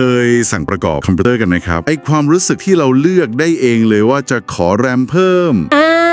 เคยสั่งประกอบคอมพิวเตอร์กันไหมครับไอความรู้สึกที่เราเลือกได้เองเลยว่าจะขอแรมเพิ่ม อ่า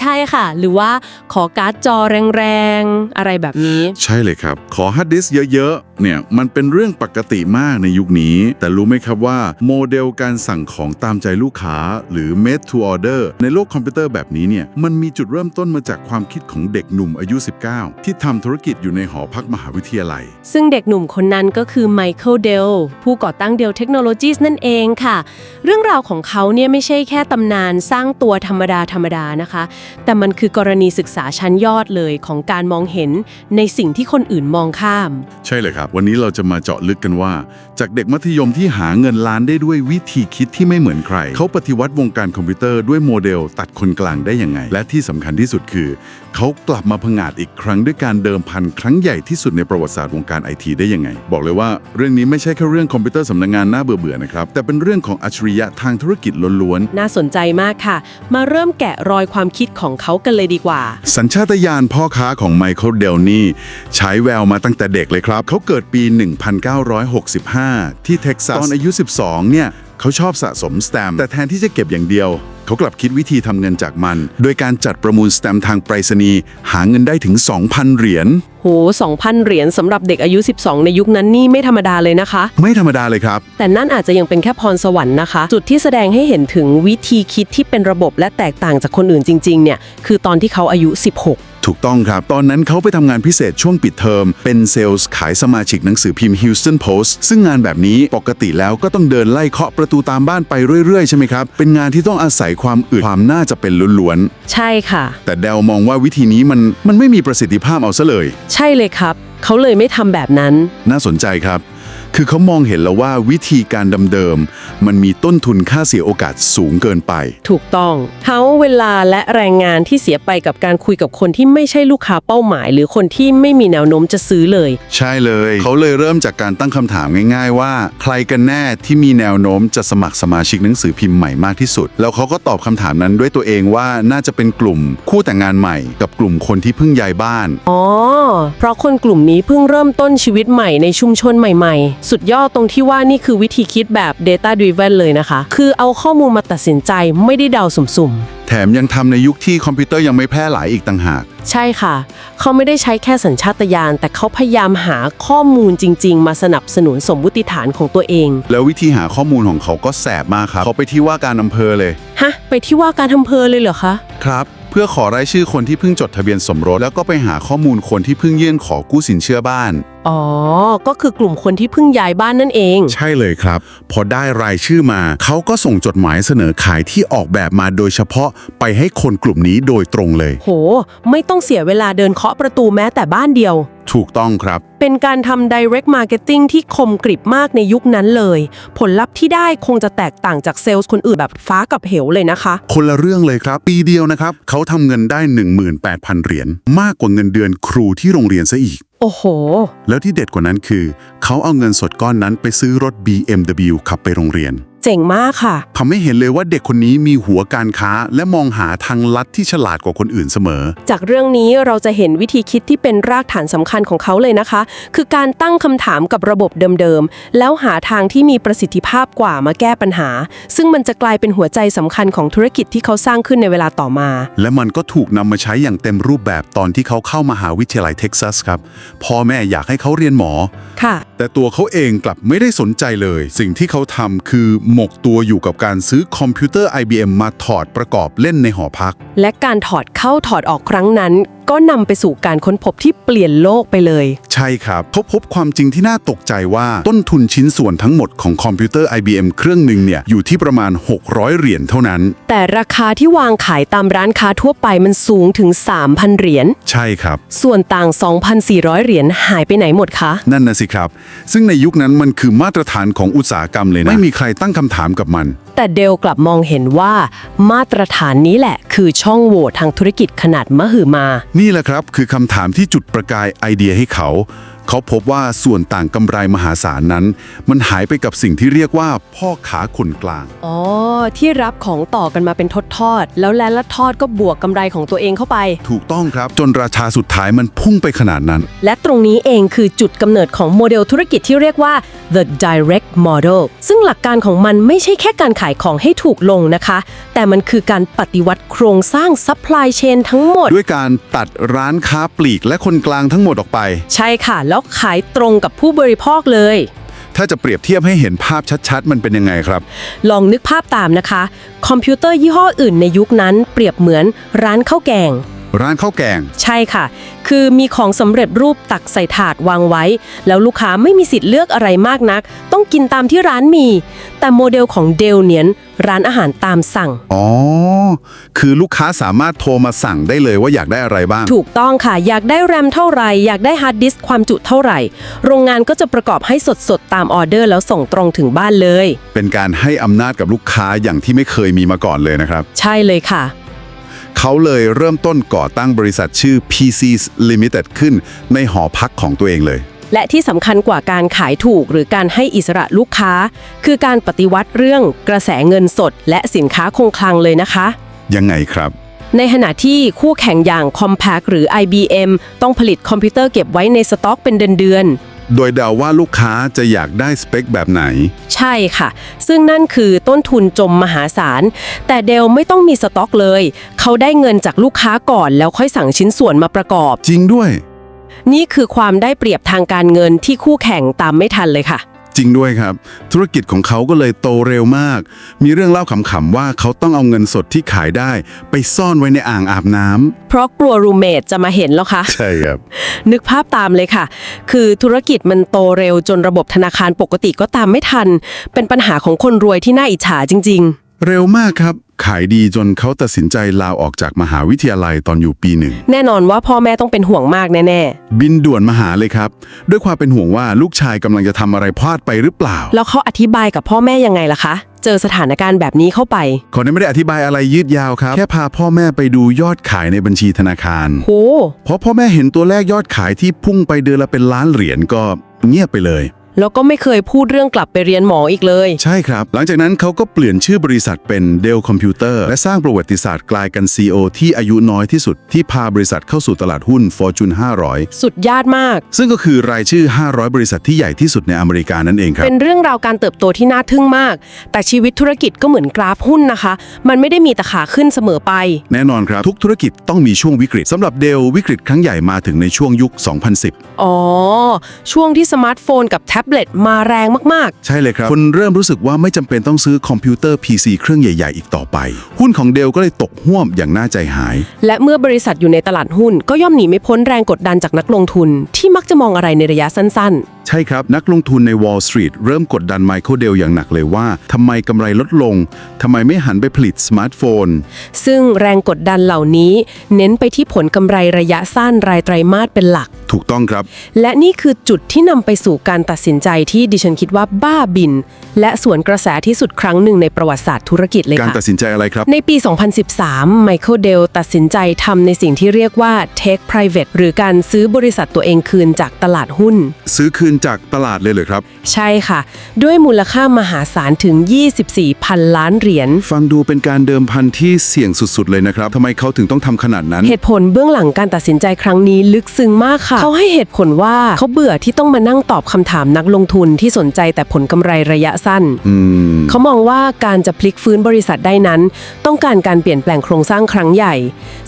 ใช่ค่ะ หรือว่าขอการ์ดจอแรงๆ อะไรแบบนี้ ใช่เลยครับ ขอฮาร์ดดิสก์เยอะๆ เนี่ยมันเป็นเรื่องปกติมากในยุคนี้ แต่รู้ไหมครับว่าโมเดลการสั่งของตามใจลูกค้า หรือ made to order ในโลกคอมพิวเตอร์แบบนี้เนี่ยมันมีจุดเริ่มต้นมาจากความคิดของเด็กหนุ่มอายุ 19 ที่ทำธุรกิจอยู่ในหอพักมหาวิทยาลัย ซึ่งเด็กหนุ่มคนนั้นก็คือไมเคิลเดลผู้ก่อตั้งเดลเทคโนโลยีนั่นเองค่ะ เรื่องราวของเขาเนี่ยไม่ใช่แค่ตำนานสร้างตัวธรรมดาธรรมดานะคะแต่มันคือกรณีศึกษาชั้นยอดเลยของการมองเห็นในสิ่งที่คนอื่นมองข้าม ใช่เลยครับ วันนี้เราจะมาเจาะลึกกันว่า จากเด็กมัธยมที่หาเงินล้านได้ด้วยวิธีคิดที่ไม่เหมือนใคร เขาปฏิวัติวงการคอมพิวเตอร์ด้วยโมเดลตัดคนกลางได้ยังไง และที่สำคัญที่สุดคือ เขากลับมาผงาดอีกครั้งด้วยการเดิมพันครั้งใหญ่ที่สุดในประวัติศาสตร์วงการไอทีได้ยังไง บอกเลยว่าเรื่องนี้ไม่ใช่แค่เรื่องคอมพิวเตอร์สำนักงานน่าเบื่อๆนะครับ แต่เป็นเรื่องของอัจฉริยะทางธุรกิจล้วนๆน่าสนใจมากค่ะ มาเริ่มแกะรอยความคิดของเขากันเลยดีกว่าสัญชาตญาณพ่อค้าของไมเคิลเดลนี่ใช้แววมาตั้งแต่เด็กเลยครับ เขาเกิดปี 1965 ที่เท็กซัส ตอนอายุ 12 เนี่ย เขาชอบสะสมสแตมป์แต่แทนที่จะเก็บอย่างเดียว เขากลับคิดวิธีทำเงินจากมัน โดยการจัดประมูลสแตมป์ทางไปรษณีย์หาเงินได้ถึง 2,000 เหรียญโห2,000 เหรียญสำหรับเด็กอายุ 12 ในยุคนั้นนี่ไม่ธรรมดาเลยนะคะ ไม่ธรรมดาเลยครับ แต่นั่นอาจจะยังเป็นแค่พรสวรรค์นะคะ จุดที่แสดงให้เห็นถึงวิธีคิดที่เป็นระบบและแตกต่างจากคนอื่นจริงๆเนี่ยคือตอนที่เขาอายุ 16 ถูกต้องครับ ตอนนั้นเขาไปทำงานพิเศษช่วงปิดเทอม เป็นเซลล์ขายสมาชิกหนังสือพิมพ์ Houston Post ซึ่งงานแบบนี้ปกติแล้วก็ต้องเดินไล่เคาะประตูตามบ้านไปเรื่อยๆ ใช่ไหมครับ เป็นงานที่ต้องอาศัยความอึดความน่าจะเป็นล้วนใช่ค่ะ ๆ แต่เดลมองว่าวิธีนี้มันมันไม่มีประสิทธิภาพเอาซะเลย ใช่เลยครับ เขาเลยไม่ทำแบบนั้น น่าสนใจครับ คือเขามองเห็นแล้วว่าวิธีการดำเดิมมันมีต้นทุนค่าเสียโอกาสสูงเกินไป ถูกต้องทั้งเวลาและแรงงานที่เสียไปกับการคุยกับคนที่ไม่ใช่ลูกค้าเป้าหมาย หรือคนที่ไม่มีแนวโน้มจะซื้อเลย ใช่เลย เขาเลยเริ่มจากการตั้งคำถามง่าย ๆ ว่า ใครกันแน่ที่มีแนวโน้มจะสมัครสมาชิกหนังสือพิมพ์ใหม่มากที่สุด แล้วเขาก็ตอบคำถามนั้นด้วยตัวเองว่าน่าจะเป็นกลุ่มคู่แต่งงานใหม่ กับกลุ่มคนที่เพิ่งย้ายบ้าน อ๋อ เพราะคนกลุ่มนี้เพิ่งเริ่มต้นชีวิตใหม่ในชุมชนใหม่ๆสุดยอดตรงที่ว่านี่คือวิธีคิดแบบ Data Driven เลยนะคะ คือเอาข้อมูลมาตัดสินใจไม่ได้เดาสุ่มแถมยังทำในยุคที่คอมพิวเตอร์ยังไม่แพร่หลายอีกต่างหากๆใช่ค่ะ เขาไม่ได้ใช้แค่สัญชาตญาณแต่เขาพยายามหาข้อมูลจริง ๆ มาสนับสนุนสมมุติฐานของตัวเอง แล้ววิธีหาข้อมูลของเขาก็แสบมากครับ เขาไปที่ว่าการอำเภอเลย ฮะ ไปที่ว่าการอำเภอเลยเหรอคะ ครับ เพื่อขอรายชื่อคนที่เพิ่งจดทะเบียนสมรส แล้วก็ไปหาข้อมูลคนที่เพิ่งยื่นขอกู้สินเชื่อบ้าน อ๋อ ก็คือกลุ่มคนที่เพิ่งย้ายบ้านนั่นเอง ใช่เลยครับ พอได้รายชื่อมา เขาก็ส่งจดหมายเสนอขายที่ออกแบบมาโดยเฉพาะไปให้คนกลุ่มนี้โดยตรงเลย โห ไม่ต้องเสียเวลาเดินเคาะประตูแม้แต่บ้านเดียว ถูกต้องครับ เป็นการทำ direct marketing ที่คมกริบมากในยุคนั้นเลย ผลลัพธ์ที่ได้คงจะแตกต่างจากเซลล์คนอื่นแบบฟ้ากับเหวเลยนะคะ คนละเรื่องเลยครับ ปีเดียวนะครับ เขาทำเงินได้ 18,000 เหรียญมากกว่าเงินเดือนครูที่โรงเรียนซะอีก โอ้โห แล้วที่เด็ดกว่านั้นคือ เขาเอาเงินสดก้อนนั้นไปซื้อรถ BMW ขับไปโรงเรียน จ๋งมากค่ะ ทำให้เห็นเลยว่าเด็กคนนี้มีหัวการค้า และมองหาทางลัดที่ฉลาดกว่าคนอื่นเสมอ จากเรื่องนี้เราจะเห็นวิธีคิดที่เป็นรากฐานสำคัญของเขาเลยนะคะ คือการตั้งคำถามกับระบบเดิมๆ แล้วหาทางที่มีประสิทธิภาพกว่ามาแก้ปัญหา ซึ่งมันจะกลายเป็นหัวใจสำคัญของธุรกิจที่เขาสร้างขึ้นในเวลาต่อมา และมันก็ถูกนำมาใช้อย่างเต็มรูปแบบตอนที่เขาเข้ามหาวิทยาลัยเท็กซัสครับพ่อแม่อยากให้เขาเรียนหมอ ค่ะ แต่ตัวเขาเองกลับไม่ได้สนใจเลย สิ่งที่เขาทำคือหมกตัวอยู่กับการซื้อคอมพิวเตอร์ IBM มาถอดประกอบเล่นในหอพัก และการถอดเข้าถอดออกครั้งนั้น ก็นำไปสู่การค้นพบที่เปลี่ยนโลกไปเลย ใช่ครับเขาพบความจริงที่น่าตกใจว่าต้นทุนชิ้นส่วนทั้งหมดของคอมพิวเตอร์ IBM เครื่องหนึ่งเนี่ยอยู่ที่ประมาณ 600 เหรียญเท่านั้น แต่ราคาที่วางขายตามร้านค้าทั่วไปมันสูงถึง 3,000 เหรียญ ใช่ครับ ส่วนต่าง 2,400 เหรียญหายไปไหนหมดคะ นั่นนะสิครับ ซึ่งในยุคนั้นมันคือมาตรฐานของอุตสาหกรรมเลยนะ ไม่มีใครตั้งคำถามกับมัน แต่เดลกลับมองเห็นว่า มาตรฐานนี้แหละ คือช่องโหว่ทางธุรกิจขนาดมหึมานี่แหละครับคือคำถามที่จุดประกายไอเดียให้เขา เขาพบว่าส่วนต่างกำไรมหาศาลนั้น มันหายไปกับสิ่งที่เรียกว่า พพ่อขาคนกลาง อ๋อ ที่รับของต่อกันมาเป็นทอดๆแล้วแลนละทอดก็บวกกำไรของตัวเองเข้าไป ถูกต้องครับจนราคาสุดท้ายมันพุ่งไปขนาดนั้น และตรงนี้เองคือจุดกำเนิดของโมเดลธุรกิจที่เรียกว่า the direct model ซึ่งหลักการของมันไม่ใช่แค่การขายของให้ถูกลงนะคะ แต่มันคือการปฏิวัติโครงสร้าง supply chain ทั้งหมด ด้วยการตัดร้านค้าปลีกและคนกลางทั้งหมดออกไป ใช่ค่ะ แล้วขายตรงกับผู้บริโภคเลย ถ้าจะเปรียบเทียบให้เห็นภาพชัดๆ มันเป็นยังไงครับ ลองนึกภาพตามนะคะ คอมพิวเตอร์ยี่ห้ออื่นในยุคนั้นเปรียบเหมือนร้านข้าวแกง ร้านข้าวแกง ใช่ค่ะ คือมีของสำเร็จรูปตักใส่ถาดวางไว้ แล้วลูกค้าไม่มีสิทธิ์เลือกอะไรมากนัก ต้องกินตามที่ร้านมี แต่โมเดลของเดลเนียนร้านอาหารตามสั่ง อ๋อ คือลูกค้าสามารถโทรมาสั่งได้เลยว่าอยากได้อะไรบ้าง ถูกต้องค่ะ อยากได้แรมเท่าไหร่ อยากได้ฮาร์ดดิสก์ความจุเท่าไหร่ โรงงานก็จะประกอบให้สดๆ ตามออเดอร์แล้วส่งตรงถึงบ้านเลย เป็นการให้อำนาจกับลูกค้าอย่างที่ไม่เคยมีมาก่อนเลยนะครับ ใช่เลยค่ะ เขาเลยเริ่มต้นก่อตั้งบริษัทชื่อ PCs Limited ขึ้นในหอพักของตัวเองเลย และที่สำคัญกว่าการขายถูกหรือการให้อิสระลูกค้า คือการปฏิวัติเรื่องกระแสเงินสด และสินค้าคงคลังเลยนะคะ ยังไงครับ ในขณะที่คู่แข่งอย่าง Compaq หรือ IBM ต้องผลิตคอมพิวเตอร์เก็บไว้ในสต็อกเป็นเดือน โดยเดาว่าลูกค้าจะอยากได้สเปคแบบไหนๆใช่ค่ะ ซึ่งนั่นคือต้นทุนจมมหาศาล แต่เดลไม่ต้องมีสต็อกเลย เขาได้เงินจากลูกค้าก่อนแล้วค่อยสั่งชิ้นส่วนมาประกอบ จริงด้วย นี่คือความได้เปรียบทางการเงินที่คู่แข่งตามไม่ทันเลยค่ะ จริงด้วยครับ ธุรกิจของเขาก็เลยโตเร็วมาก มีเรื่องเล่าขำๆว่าเขาต้องเอาเงินสดที่ขายได้ ไปซ่อนไว้ในอ่างอาบน้ำเพราะกลัวรูเมทจะมาเห็นแล้วค่ะใช่ครับ นึกภาพตามเลยค่ะ คือธุรกิจมันโตเร็วจนระบบธนาคารปกติก็ตามไม่ทัน เป็นปัญหาของคนรวยที่น่าอิจฉาจริงเร็วมากครับ ขายดีจนเขาตัดสินใจลาออกจากมหาวิทยาลัยตอนอยู่ปีหนึ่งๆแน่นอนว่าพ่อแม่ต้องเป็นห่วงมากแน่บินด่วนมาหาเลยครับ ด้วยความเป็นห่วงว่าลูกชายกำลังจะทำอะไรพลาดไปหรือเปล่า ๆ แล้วเขาอธิบายกับพ่อแม่ยังไงล่ะคะ เจอสถานการณ์แบบนี้เข้าไป เขาไม่ได้อธิบายอะไรยืดยาวครับ แค่พาพ่อแม่ไปดูยอดขายในบัญชีธนาคาร โห เพราะพ่อแม่เห็นตัวเลขยอดขายที่พุ่งไปเดือนละเป็นล้านเหรียญก็เงียบไปเลย แล้วก็ไม่เคยพูดเรื่องกลับไปเรียนหมออีกเลย ใช่ครับ หลังจากนั้นเขาก็เปลี่ยนชื่อบริษัทเป็น Dell Computer และสร้างประวัติศาสตร์กลายกัน CEO ที่อายุน้อยที่สุดที่พาบริษัทเข้าสู่ตลาดหุ้น Fortune สุดยอดมาก500ซึ่งก็คือรายชื่อ 500 บริษัทที่ใหญ่ที่สุดในอเมริกานั่นเองครับ เป็นเรื่องราวการเติบโตที่น่าทึ่งมาก แต่ชีวิตธุรกิจก็เหมือนกราฟหุ้นนะคะ มันไม่ได้มีแต่ขาขึ้นเสมอไป แน่นอนครับทุกธุรกิจต้องมีช่วงวิกฤตสำหรับ Dell วิกฤตครั้งใหญ่มาถึงในช่วงยุค 2010 อ๋อ ช่วงที่สมาร์ทโฟนกับแท็บเล็ตมาแรงมากใช่เลยครับ คนเริ่มรู้สึกว่าไม่จำเป็นต้องซื้อคอมพิวเตอร์ PC เครื่องใหญ่ ๆ อีกต่อไป หุ้นของ Dell ก็เลยตกห่วมอย่างน่าใจหาย ๆ และเมื่อบริษัทอยู่ในตลาดหุ้น ก็ย่อมหนีไม่พ้นแรงกดดันจากนักลงทุน ที่มักจะมองอะไรในระยะสั้นใช่ครับ นักลงทุนใน Wall Street เริ่มกดดันไมเคิลเดลอย่างหนักเลยว่าทำไมกำไรลดลงทำไมไม่หันไปผลิตสมาร์ทโฟน ๆ ซึ่งแรงกดดันเหล่านี้ เน้นไปที่ผลกำไรระยะสั้นรายไตรมาสเป็นหลักถูกต้องครับ และนี่คือจุดที่นำไปสู่การตัดสินใจที่ดิฉันคิดว่าบ้าบิน และสวนกระแสที่สุดครั้งหนึ่งในประวัติศาสตร์ธุรกิจเลยการค่ะตัดสินใจอะไรครับ ในปี 2013 ไมเคิลเดลตัดสินใจทำในสิ่งที่เรียกว่า take private หรือการซื้อบริษัทตัวเองคืนจากตลาดหุ้น ซื้อคืนจากตลาดเลยเหรอครับ ใช่ค่ะ ด้วยมูลค่ามหาศาลถึง 24พันล้านเหรียญ ฟังดูเป็นการเดิมพันที่เสี่ยงสุดๆ เลยนะครับทำไมเขาถึงต้องทำขนาดนั้น เหตุผลเบื้องหลังการตัดสินใจครั้งนี้ลึกซึ้งมากค่ะเขาให้เหตุผลว่าเขาเบื่อที่ต้องมานั่งตอบคำถามนักลงทุนที่สนใจแต่ผลกำไรระยะสั้นอืมเขามองว่าการจะพลิกฟื้นบริษัทได้นั้น ต้องการการเปลี่ยนแปลงโครงสร้างครั้งใหญ่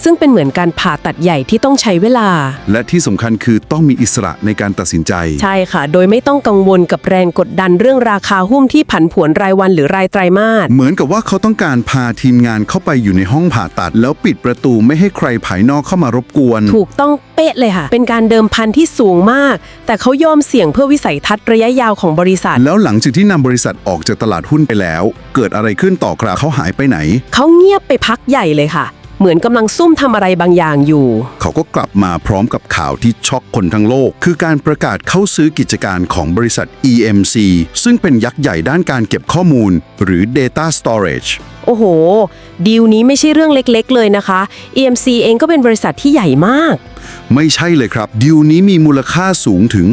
ซึ่งเป็นเหมือนการผ่าตัดใหญ่ที่ต้องใช้เวลา และที่สำคัญคือต้องมีอิสระในการตัดสินใจ ใช่ค่ะ โดยไม่ต้องกังวลกับแรงกดดันเรื่องราคาหุ้นที่ผันผวนรายวันหรือรายไตรมาส เหมือนกับว่าเขาต้องการพาทีมงานเข้าไปอยู่ในห้องผ่าตัด แล้วปิดประตูไม่ให้ใครภายนอกเข้ามารบกวน ถูกต้องเป๊ะเลยค่ะ เป็นการเดิมพันที่สูงมาก แต่เขายอมเสี่ยงเพื่อวิสัยทัศน์ระยะยาวของบริษัท แล้วหลังจากที่นำบริษัทออกจากตลาดหุ้นไปแล้ว เกิดอะไรขึ้นต่อครับเขาหายไปไหน เขาเงียบไปพักใหญ่เลยค่ะ เหมือนกำลังซุ่มทำอะไรบางอย่างอยู่ เขาก็กลับมาพร้อมกับข่าวที่ช็อกคนทั้งโลก คือการประกาศเข้าซื้อกิจการของบริษัท EMC ซึ่งเป็นยักษ์ใหญ่ด้านการเก็บข้อมูล หรือ Data Storage โอ้โห ดีลนี้ไม่ใช่เรื่องเล็กๆ เลยนะคะ EMC เองก็เป็นบริษัทที่ใหญ่มาก ไม่ใช่เลยครับดีลนี้มีมูลค่าสูงถึง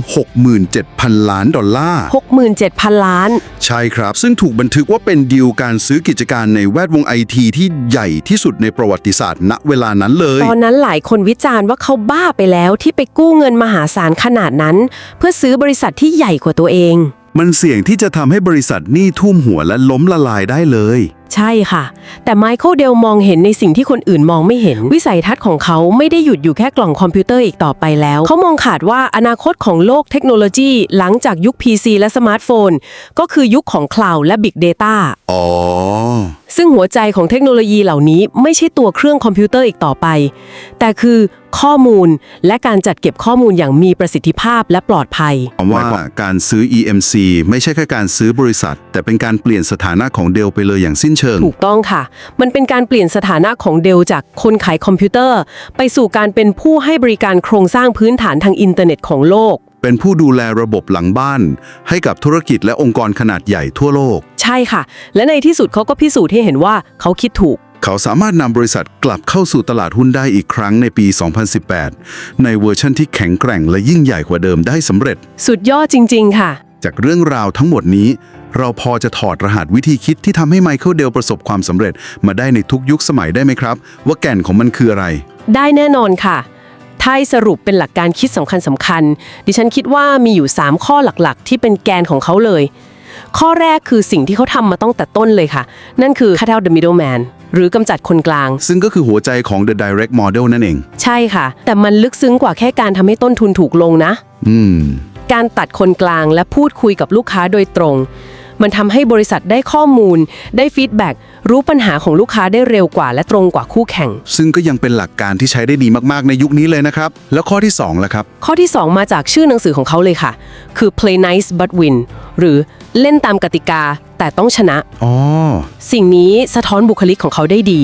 67,000 ล้านดอลลาร์ 67,000 ล้าน ใช่ครับ ซึ่งถูกบันทึกว่าเป็นดีลการซื้อกิจการในแวดวงไอทีที่ใหญ่ที่สุดในประวัติศาสตร์ณเวลานั้นเลย ตอนนั้นหลายคนวิจารณ์ว่าเขาบ้าไปแล้วที่ไปกู้เงินมหาศาลขนาดนั้น เพื่อซื้อบริษัทที่ใหญ่กว่าตัวเอง มันเสี่ยงที่จะทำให้บริษัทหนี้ทุ่มหัวและล้มละลายได้เลย ใช่ค่ะ แต่ไมเคิลเดลมองเห็นในสิ่งที่คนอื่นมองไม่เห็น วิสัยทัศน์ของเขาไม่ได้หยุดอยู่แค่กล่องคอมพิวเตอร์อีกต่อไปแล้ว เขามองขาดว่าอนาคตของโลกเทคโนโลยีหลังจากยุค PC และสมาร์ทโฟน ก็คือยุคของคลาวด์และ Big Data อ๋อ ซึ่งหัวใจของเทคโนโลยีเหล่านี้ไม่ใช่ตัวเครื่องคอมพิวเตอร์อีกต่อไป แต่คือ ข้อมูล และการจัดเก็บข้อมูลอย่างมีประสิทธิภาพและปลอดภัยว่าการซื้อ EMC ไม่ใช่แค่การซื้อบริษัท แต่เป็นการเปลี่ยนสถานะของเดลไปเลยอย่างสิ้นเชิง ถูกต้องค่ะ มันเป็นการเปลี่ยนสถานะของเดลจากคนขายคอมพิวเตอร์ ไปสู่การเป็นผู้ให้บริการโครงสร้างพื้นฐานทางอินเทอร์เน็ตของโลก เป็นผู้ดูแลระบบหลังบ้าน ให้กับธุรกิจและองค์กรขนาดใหญ่ทั่วโลก ใช่ค่ะ และในที่สุดเขาก็พิสูจน์ให้เห็นว่าเขาคิดถูก เขาสามารถนำบริษัทกลับเข้าสู่ตลาดหุ้นได้อีกครั้งในปี 2018 ในเวอร์ชันที่แข็งแกร่งและยิ่งใหญ่กว่าเดิมได้สำเร็จ สุดยอดจริง ๆ ค่ะ จากเรื่องราวทั้งหมดนี้ เราพอจะถอดรหัสวิธีคิดที่ทำให้ไมเคิลเดลประสบความสำเร็จมาได้ในทุกยุคสมัยได้ไหมครับ ว่าแก่นของมันคืออะไร ได้แน่นอนค่ะถ้าให้สรุปเป็นหลักการคิดสำคัญสำคัญๆดิฉันคิดว่ามีอยู่ 3 ข้อหลักๆ ที่เป็นแกนของเขาเลย ข้อแรกคือสิ่งที่เขาทำมาตั้งแต่ต้นเลยค่ะ นั่นคือ cut out the middleman หรือกำจัดคนกลาง ซึ่งก็คือหัวใจของ The Direct Model นั่นเอง ใช่ค่ะ แต่มันลึกซึ้งกว่าแค่การทำให้ต้นทุนถูกลงนะ อืม การตัดคนกลางและพูดคุยกับลูกค้าโดยตรง มันทำให้บริษัทได้ข้อมูล ได้ฟีดแบ็กรู้ปัญหาของลูกค้าได้เร็วกว่าและตรงกว่าคู่แข่ง ซึ่งก็ยังเป็นหลักการที่ใช้ได้ดีมากๆในยุคนี้เลยนะครับ แล้วข้อที่2ล่ะครับ ข้อที่ 2 มาจากชื่อหนังสือของเขาเลยค่ะ คือ play nice but win หรือเล่นตามกติกาแต่ต้องชนะ อ๋อ สิ่งนี้สะท้อนบุคลิกของเขาได้ดี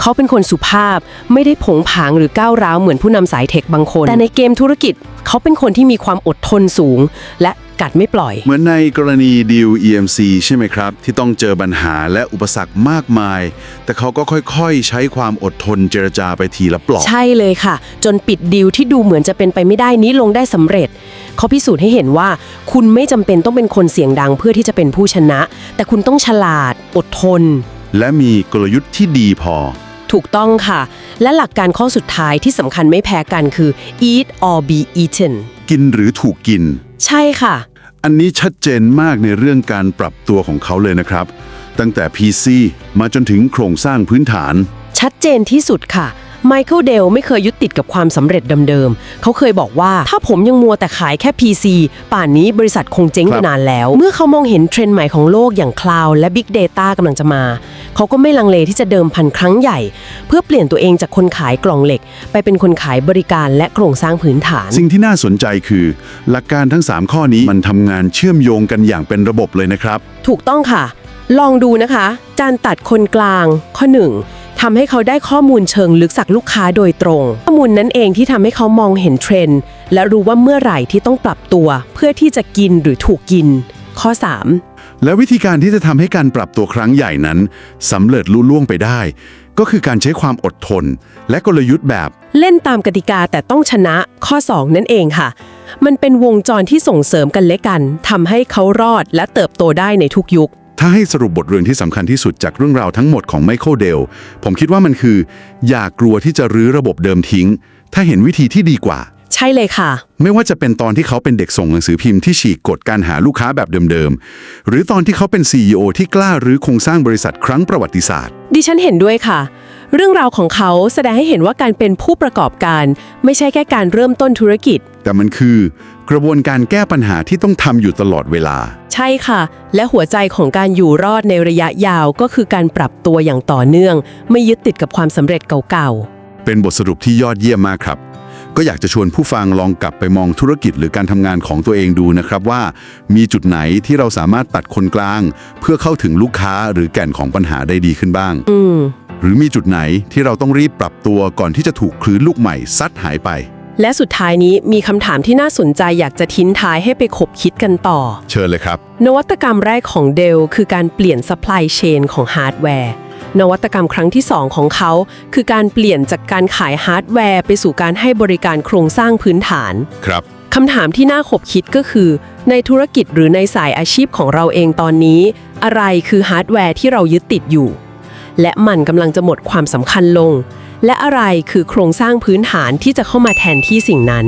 เขาเป็นคนสุภาพ ไม่ได้ผงผางหรือก้าวร้าวเหมือนผู้นำสายเทคบางคน แต่ในเกมธุรกิจ เขาเป็นคนที่มีความอดทนสูง และ กัดไม่ปล่อย เหมือนในกรณีดีล EMC ใช่ไหมครับ ที่ต้องเจอปัญหาและอุปสรรคมากมาย แต่เขาก็ค่อยๆ ใช้ความอดทนเจรจาไปทีละปลอก ใช่เลยค่ะ จนปิดดีลที่ดูเหมือนจะเป็นไปไม่ได้นี้ลงได้สำเร็จ เขาพิสูจน์ให้เห็นว่า คุณไม่จำเป็นต้องเป็นคนเสียงดังเพื่อที่จะเป็นผู้ชนะ แต่คุณต้องฉลาด อดทน และมีกลยุทธ์ที่ดีพอ ถูกต้องค่ะ และหลักการข้อสุดท้ายที่สำคัญไม่แพ้กันคือ eat or be eaten กินหรือถูกกิน ใช่ค่ะ อันนี้ชัดเจนมากในเรื่องการปรับตัวของเขาเลยนะครับ ตั้งแต่ PC มาจนถึงโครงสร้างพื้นฐาน ชัดเจนที่สุดค่ะ ไมเคิลเดลไม่เคยยึดติดกับความสำเร็จเดิมๆ เขาเคยบอกว่าถ้าผมยังมัวแต่ขายแค่ PC ป่านนี้บริษัทคงเจ๊งคไปรับนานแล้ว เมื่อเขามองเห็นเทรนด์ใหม่ของโลกอย่างคลาวด์และ Big Data กำลังจะมา เขาก็ไม่ลังเลที่จะเดิมพันครั้งใหญ่ เพื่อเปลี่ยนตัวเองจากคนขายกล่องเหล็ก ไปเป็นคนขายบริการและโครงสร้างพื้นฐาน สิ่งที่น่าสนใจคือ หลักการทั้ง 3 ข้อนี้มันทำงานเชื่อมโยงกันอย่างเป็นระบบเลยนะครับ ถูกต้องค่ะ ลองดูนะคะ การตัดคนกลางข้อหนึ่ง ทำให้เขาได้ข้อมูลเชิงลึกจากลูกค้าโดยตรง ข้อมูลนั้นเองที่ทำให้เขามองเห็นเทรนด์ และรู้ว่าเมื่อไหร่ที่ต้องปรับตัว เพื่อที่จะกินหรือถูกกิน ข้อ 3 และวิธีการที่จะทำให้การปรับตัวครั้งใหญ่นั้นสำเร็จลุล่วงไปได้ ก็คือการใช้ความอดทน และกลยุทธ์แบบ เล่นตามกติกาแต่ต้องชนะข้อ 2 นั่นเองค่ะ มันเป็นวงจรที่ส่งเสริมกันและกันทำให้เขารอดและเติบโตได้ในทุกยุค ถ้าให้สรุปบทเรียนที่สำคัญที่สุดจากเรื่องราวทั้งหมดของไมเคิลเดล ผมคิดว่ามันคือ อย่ากลัวที่จะรื้อระบบเดิมทิ้ง ถ้าเห็นวิธีที่ดีกว่า ใช่เลยค่ะ ไม่ว่าจะเป็นตอนที่เขาเป็นเด็กส่งหนังสือพิมพ์ที่ฉีกกฎการหาลูกค้าแบบเดิมๆ หรือตอนที่เขาเป็น CEO ที่กล้ารื้อโครงสร้างบริษัทครั้งประวัติศาสตร์ ดิฉันเห็นด้วยค่ะ เรื่องราวของเขาแสดงให้เห็นว่าการเป็นผู้ประกอบการ ไม่ใช่แค่การเริ่มต้นธุรกิจ แต่มันคือ กระบวนการแก้ปัญหาที่ต้องทำอยู่ตลอดเวลา ใช่ค่ะ และหัวใจของการอยู่รอดในระยะยาวก็คือการปรับตัวอย่างต่อเนื่อง ไม่ยึดติดกับความสำเร็จเก่าเป็นบทสรุปที่ยอดเยี่ยมมากครับ ก็อยากจะชวนผู้ฟังลองกลับไปมองธุรกิจหรือการทำงานของตัวเองดูนะครับว่า มีจุดไหนที่เราสามารถตัดคนกลาง เพื่อเข้าถึงลูกค้าหรือแก่นของปัญหาได้ดีขึ้นบ้าง ๆ อืม หรือมีจุดไหนที่เราต้องรีบปรับตัวก่อนที่จะถูกคลื่นลูกใหม่ซัดหายไป และสุดท้ายนี้มีคำถามที่น่าสนใจอยากจะทิ้งท้ายให้ไปขบคิดกันต่อ เชิญเลยครับ นวัตกรรมแรกของเดลคือการเปลี่ยน supply chain ของฮาร์ดแวร์ นวัตกรรมครั้งที่ 2 ของเขา คือการเปลี่ยนจากการขายฮาร์ดแวร์ ไปสู่การให้บริการโครงสร้างพื้นฐาน ครับ คำถามที่น่าขบคิดก็คือ ในธุรกิจหรือในสายอาชีพของเราเองตอนนี้ อะไรคือฮาร์ดแวร์ที่เรายึดติดอยู่ และมันกำลังจะหมดความสำคัญลง และอะไรคือโครงสร้างพื้นฐานที่จะเข้ามาแทนที่สิ่งนั้น